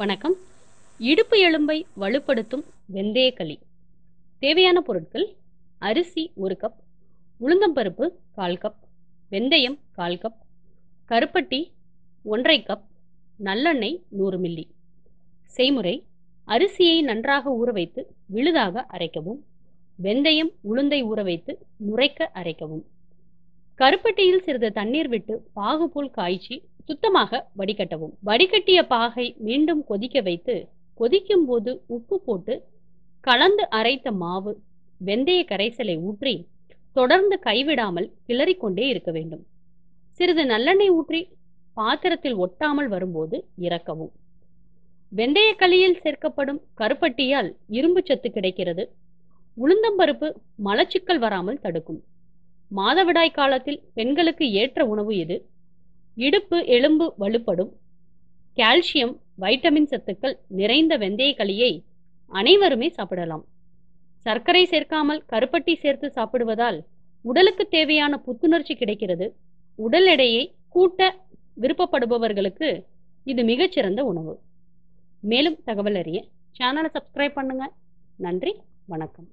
வணக்கம். இடுப்பு எலும்பை வலுப்படுத்தும் வெந்தயக்களி தேவையான பொருட்கள் அரிசி ஒரு கப் உளுந்தம்பருப்பு கால் கப் வெந்தயம் கால் கப் கருப்பட்டி ஒன்றரை கப் நல்லெண்ணெய் நூறு மில்லி. செய்முறை அரிசியை நன்றாக ஊற வைத்து விழுதாக அரைக்கவும் வெந்தயம் உளுந்தை ஊற வைத்து நுரைக்க அரைக்கவும். கருப்பட்டியில் சிறிது தண்ணீர் விட்டு பாகு போல் காய்ச்சி சுத்தமாக வடிகட்டவும். வடிகட்டிய பாகை மீண்டும் கொதிக்க வைத்து கொதிக்கும் போது உப்பு போட்டு கலந்து அரைத்த மாவு வெந்தய கரைசலை ஊற்றி தொடர்ந்து கைவிடாமல் கிளறிக்கொண்டே இருக்க வேண்டும். சிறிது நல்லெண்ணெய் ஊற்றி பாத்திரத்தில் ஒட்டாமல் வரும்போது இறக்கவும். வெந்தய களியில் சேர்க்கப்படும் கருப்பட்டியால் இரும்பு சத்து கிடைக்கிறது. உளுந்தம்பருப்பு மலச்சிக்கல் வராமல் தடுக்கும். மாதவிடாய் காலத்தில் பெண்களுக்கு ஏற்ற உணவு இது. இடுப்பு எலும்பு வலுப்படும். கால்சியம் வைட்டமின் சத்துக்கள் நிறைந்த வெந்தயக்களியை அனைவருமே சாப்பிடலாம். சர்க்கரை சேர்க்காமல் கருப்பட்டி சேர்த்து சாப்பிடுவதால் உடலுக்கு தேவையான புத்துணர்ச்சி கிடைக்கிறது. உடல் எடையை கூட்ட விருப்பப்படுபவர்களுக்கு இது மிகச்சிறந்த உணவு. மேலும் தகவல் அறிய சேனலை சப்ஸ்கிரைப் பண்ணுங்க. நன்றி வணக்கம்.